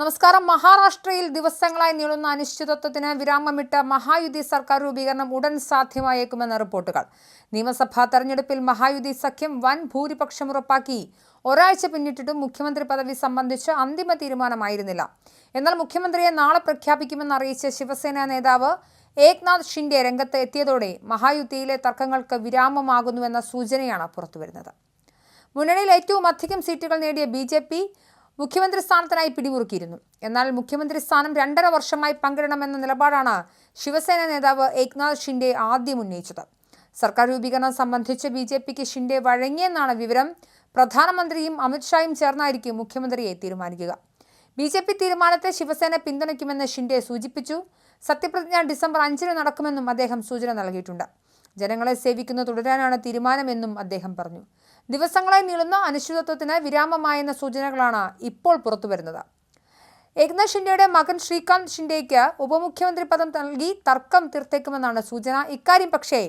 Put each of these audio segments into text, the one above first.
നമസ്കാരം. മഹാരാഷ്ട്രയിൽ ദിവസങ്ങളായി നീളുന്ന അനിശ്ചിതത്വത്തിന് വിരാമമിട്ട് മഹായുതി സർക്കാർ രൂപീകരണം ഉടൻ സാധ്യമായേക്കുമെന്ന റിപ്പോർട്ടുകൾ. നിയമസഭാ തെരഞ്ഞെടുപ്പിൽ മഹായുതി സഖ്യം വൻ ഭൂരിപക്ഷം ഉറപ്പാക്കി. ഒരാഴ്ച പിന്നിട്ടിട്ടും മുഖ്യമന്ത്രി പദവി സംബന്ധിച്ച് അന്തിമ തീരുമാനമായിരുന്നില്ല. എന്നാൽ മുഖ്യമന്ത്രിയെ നാളെ പ്രഖ്യാപിക്കുമെന്ന് അറിയിച്ച ശിവസേന നേതാവ് ഏക്നാഥ് ഷിൻഡെ രംഗത്ത് എത്തിയതോടെ മഹായുതിയിലെ തർക്കങ്ങൾക്ക് വിരാമമാകുന്നുവെന്ന സൂചനയാണ് പുറത്തുവരുന്നത്. മുന്നണിയിൽ ഏറ്റവും അധികം സീറ്റുകൾ നേടിയ ബി മുഖ്യമന്ത്രി സ്ഥാനത്തിനായി പിടിമുറുക്കിയിരുന്നു. എന്നാൽ മുഖ്യമന്ത്രി സ്ഥാനം രണ്ടര വർഷമായി പങ്കിടണമെന്ന നിലപാടാണ് ശിവസേന നേതാവ് ഏക്നാഥ് ഷിൻഡെ ആദ്യം ഉന്നയിച്ചത്. സർക്കാർ രൂപീകരണം സംബന്ധിച്ച് ബി ജെ പിക്ക് ഷിൻഡെ വഴങ്ങിയെന്നാണ് വിവരം. പ്രധാനമന്ത്രിയും അമിത്ഷായും ചേർന്നായിരിക്കും മുഖ്യമന്ത്രിയെ തീരുമാനിക്കുക. ബി ജെ പി തീരുമാനത്തെ ശിവസേന പിന്തുണയ്ക്കുമെന്ന് ഷിൻഡെ സൂചിപ്പിച്ചു. സത്യപ്രതിജ്ഞ ഡിസംബർ അഞ്ചിന് നടക്കുമെന്നും അദ്ദേഹം സൂചന നൽകിയിട്ടുണ്ട്. ജനങ്ങളെ സേവിക്കുന്നത് തുടരാനാണ് തീരുമാനമെന്നും അദ്ദേഹം പറഞ്ഞു. ദിവസങ്ങളായി നീളുന്ന അനിശ്ചിതത്വത്തിന് വിരാമമായെന്ന സൂചനകളാണ് ഇപ്പോൾ പുറത്തുവരുന്നത്. ഏകനാഥ് ഷിൻഡെയുടെ മകൻ ശ്രീകാന്ത് ഷിൻഡെയ്ക്ക് ഉപമുഖ്യമന്ത്രി പദം നൽകി തർക്കം തീർത്തേക്കുമെന്നാണ് സൂചന. ഇക്കാര്യം പക്ഷേ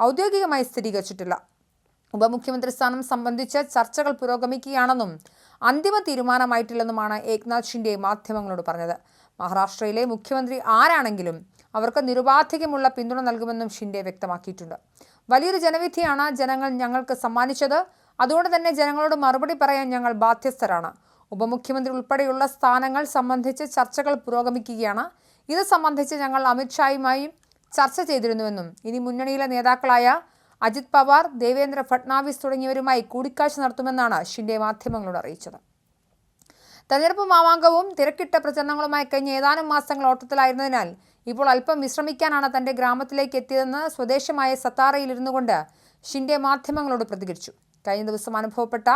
ഔദ്യോഗികമായി സ്ഥിരീകരിച്ചിട്ടില്ല. ഉപമുഖ്യമന്ത്രി സ്ഥാനം സംബന്ധിച്ച് ചർച്ചകൾ പുരോഗമിക്കുകയാണെന്നും അന്തിമ തീരുമാനമായിട്ടില്ലെന്നുമാണ് ഏകനാഥ് ഷിൻഡെ മാധ്യമങ്ങളോട് പറഞ്ഞത്. മഹാരാഷ്ട്രയിലെ മുഖ്യമന്ത്രി ആരാണെങ്കിലും അവർക്ക് നിരുപാധികമുള്ള പിന്തുണ നൽകുമെന്നും ഷിൻഡെ വ്യക്തമാക്കിയിട്ടുണ്ട്. വലിയൊരു ജനവിധിയാണ് ജനങ്ങൾ ഞങ്ങൾക്ക് സമ്മാനിച്ചത്. അതുകൊണ്ട് തന്നെ ജനങ്ങളോട് മറുപടി പറയാൻ ഞങ്ങൾ ബാധ്യസ്ഥരാണ്. ഉപമുഖ്യമന്ത്രി ഉൾപ്പെടെയുള്ള സ്ഥാനങ്ങൾ സംബന്ധിച്ച് ചർച്ചകൾ പുരോഗമിക്കുകയാണ്. ഇത് സംബന്ധിച്ച് ഞങ്ങൾ അമിത്ഷായുമായും ചർച്ച ചെയ്തിരുന്നുവെന്നും ഇനി മുന്നണിയിലെ നേതാക്കളായ അജിത് പവാർ ദേവേന്ദ്ര ഫട്നാവിസ് തുടങ്ങിയവരുമായി കൂടിക്കാഴ്ച നടത്തുമെന്നാണ് ഷിൻഡെ മാധ്യമങ്ങളോട് അറിയിച്ചത്. തെരഞ്ഞെടുപ്പ് മാമാങ്കവും തിരക്കിട്ട പ്രചരണങ്ങളുമായി കഴിഞ്ഞ ഏതാനും മാസങ്ങൾ ഓട്ടത്തിലായിരുന്നതിനാൽ ഇപ്പോൾ അല്പം വിശ്രമിക്കാനാണ് തന്റെ ഗ്രാമത്തിലേക്ക് എത്തിയതെന്ന് സ്വദേശമായ സത്താറയിൽ ഇരുന്നു കൊണ്ട് ഷിൻഡെ മാധ്യമങ്ങളോട് പ്രതികരിച്ചു. കഴിഞ്ഞ ദിവസം അനുഭവപ്പെട്ട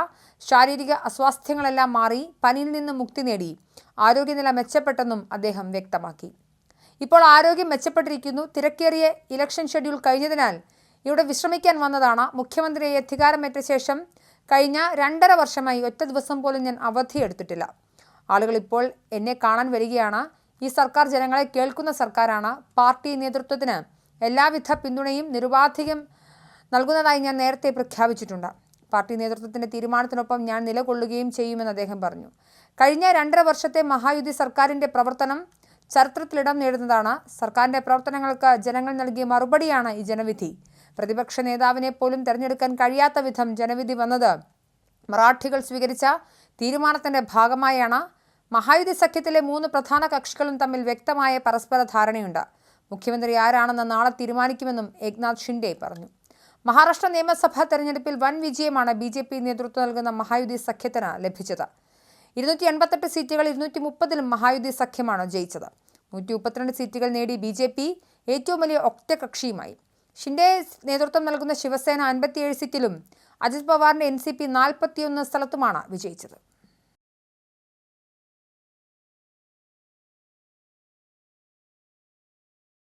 ശാരീരിക അസ്വാസ്ഥ്യങ്ങളെല്ലാം മാറി പനിയിൽ നിന്ന് മുക്തി നേടി. ആരോഗ്യനില മെച്ചപ്പെട്ടെന്നും അദ്ദേഹം വ്യക്തമാക്കി. ഇപ്പോൾ ആരോഗ്യം മെച്ചപ്പെട്ടിരിക്കുന്നു. തിരക്കേറിയ ഇലക്ഷൻ ഷെഡ്യൂൾ കഴിഞ്ഞതിനാൽ ഇവിടെ വിശ്രമിക്കാൻ വന്നതാണ് മുഖ്യമന്ത്രിയെ അധികാരമേറ്റ ശേഷം കഴിഞ്ഞ രണ്ടര വർഷമായി ഒറ്റ ദിവസം പോലും ഞാൻ അവധിയെടുത്തിട്ടില്ല ആളുകൾ ഇപ്പോൾ എന്നെ കാണാൻ വരികയാണ്. ഈ സർക്കാർ ജനങ്ങളെ കേൾക്കുന്ന സർക്കാരാണ് പാർട്ടി നേതൃത്വത്തിന് എല്ലാവിധ പിന്തുണയും നിരുപാധികം നൽകുന്നതായി ഞാൻ നേരത്തെ പ്രഖ്യാപിച്ചിട്ടുണ്ട്. പാർട്ടി നേതൃത്വത്തിന്റെ തീരുമാനത്തിനൊപ്പം ഞാൻ നിലകൊള്ളുകയും ചെയ്യുമെന്ന് അദ്ദേഹം പറഞ്ഞു. കഴിഞ്ഞ രണ്ടര വർഷത്തെ മഹായുതി സർക്കാരിന്റെ പ്രവർത്തനം ചരിത്രത്തിലിടം നേടുന്നതാണ്. സർക്കാരിന്റെ പ്രവർത്തനങ്ങൾക്ക് ജനങ്ങൾ നൽകിയ മറുപടിയാണ് ഈ ജനവിധി. പ്രതിപക്ഷ നേതാവിനെ പോലും തെരഞ്ഞെടുക്കാൻ കഴിയാത്ത വിധം ജനവിധി വന്നത് മറാഠികൾ സ്വീകരിച്ച തീരുമാനത്തിന്റെ ഭാഗമായാണ്. മഹായുതി സഖ്യത്തിലെ മൂന്ന് പ്രധാന കക്ഷികളും തമ്മിൽ വ്യക്തമായ പരസ്പര ധാരണയുണ്ട്. മുഖ്യമന്ത്രി ആരാണെന്ന് നാളെ തീരുമാനിക്കുമെന്നും ഏക്നാഥ് ഷിൻഡെ പറഞ്ഞു. മഹാരാഷ്ട്ര നിയമസഭാ തെരഞ്ഞെടുപ്പിൽ വൻ വിജയമാണ് ബി ജെ പി നേതൃത്വം നൽകുന്ന മഹായുതി സഖ്യത്തിന് ലഭിച്ചത്. ഇരുന്നൂറ്റി എൺപത്തെട്ട് സീറ്റുകൾ ഇരുന്നൂറ്റി മുപ്പതിലും മഹായുതി സഖ്യമാണ് ജയിച്ചത്. നൂറ്റി മുപ്പത്തിരണ്ട് സീറ്റുകൾ നേടി ബി ജെ പി ഏറ്റവും വലിയ ഒറ്റകക്ഷിയുമായി. ഷിൻഡെ നേതൃത്വം നൽകുന്ന ശിവസേന അൻപത്തിയേഴ് സീറ്റിലും അജിത് പവാറിന്റെ എൻ സി പി നാൽപ്പത്തിയൊന്ന് സ്ഥലത്തുമാണ് വിജയിച്ചത്.